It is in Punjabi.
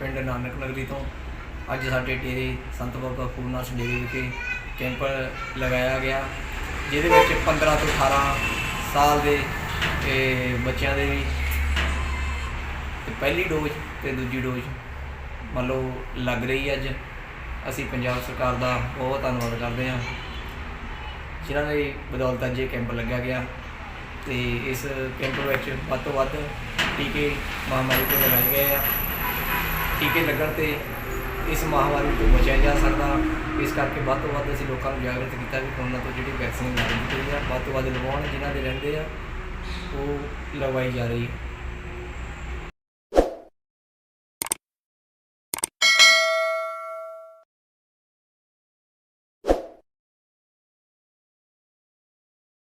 ਪਿੰਡ ਨਾਨਕ ਨਗਰੀ ਤੋਂ। ਅੱਜ ਸਾਡੇ ਡੇਰੇ ਸੰਤ ਬਾਬਾ ਫੂਲਨਾਥ ਡੇਰੇ ਵਿਖੇ ਕੈਂਪ ਲਗਾਇਆ ਗਿਆ, ਜਿਹਦੇ ਵਿੱਚ 15 ਤੋਂ 18 ਸਾਲ ਦੇ ਬੱਚਿਆਂ ਦੇ ਵੀ ਪਹਿਲੀ ਡੋਜ਼ ਤੇ ਦੂਜੀ ਡੋਜ਼ ਮੰਨ ਲਓ ਲੱਗ ਰਹੀ ਹੈ ਅੱਜ। ਅਸੀਂ ਪੰਜਾਬ ਸਰਕਾਰ ਦਾ ਬਹੁਤ ਧੰਨਵਾਦ ਕਰਦੇ ਹਾਂ, ਜਿਨ੍ਹਾਂ ਦੀ ਬਦੌਲਤ ਅੱਜ ਇਹ ਕੈਂਪ ਲੱਗਿਆ ਗਿਆ। ਤੇ ਇਸ ਕੈਂਪ ਵਿੱਚ ਵੱਧ ਤੋਂ ਵੱਧ ਟੀਕੇ ਮਹਾਮਾਰੀ ਤੋਂ ਲਗਾਏ ਗਏ ਆ। ਟੀਕੇ ਲੱਗਣ ਤੇ ਇਸ ਮਹਾਮਾਰੀ ਤੋਂ ਬਚਿਆ ਜਾ ਸਕਦਾ। ਇਸ ਕਰਕੇ ਵੱਧ ਤੋਂ ਵੱਧ ਅਸੀਂ ਲੋਕਾਂ ਨੂੰ ਜਾਗਰੂਕ ਕੀਤਾ ਵੀ ਕੋਰੋਨਾ ਤੋਂ ਜਿਹੜੀ ਵੈਕਸੀਨ ਲਾਈ ਚਾਹੀਦੀ ਆ, ਵੱਧ ਤੋਂ ਵੱਧ ਲਵਾਉਣ ਜਿਨ੍ਹਾਂ ਦੇ ਰਹਿੰਦੇ ਆ, ਉਹ ਲਗਵਾਈ ਜਾ ਰਹੀ ਹੈ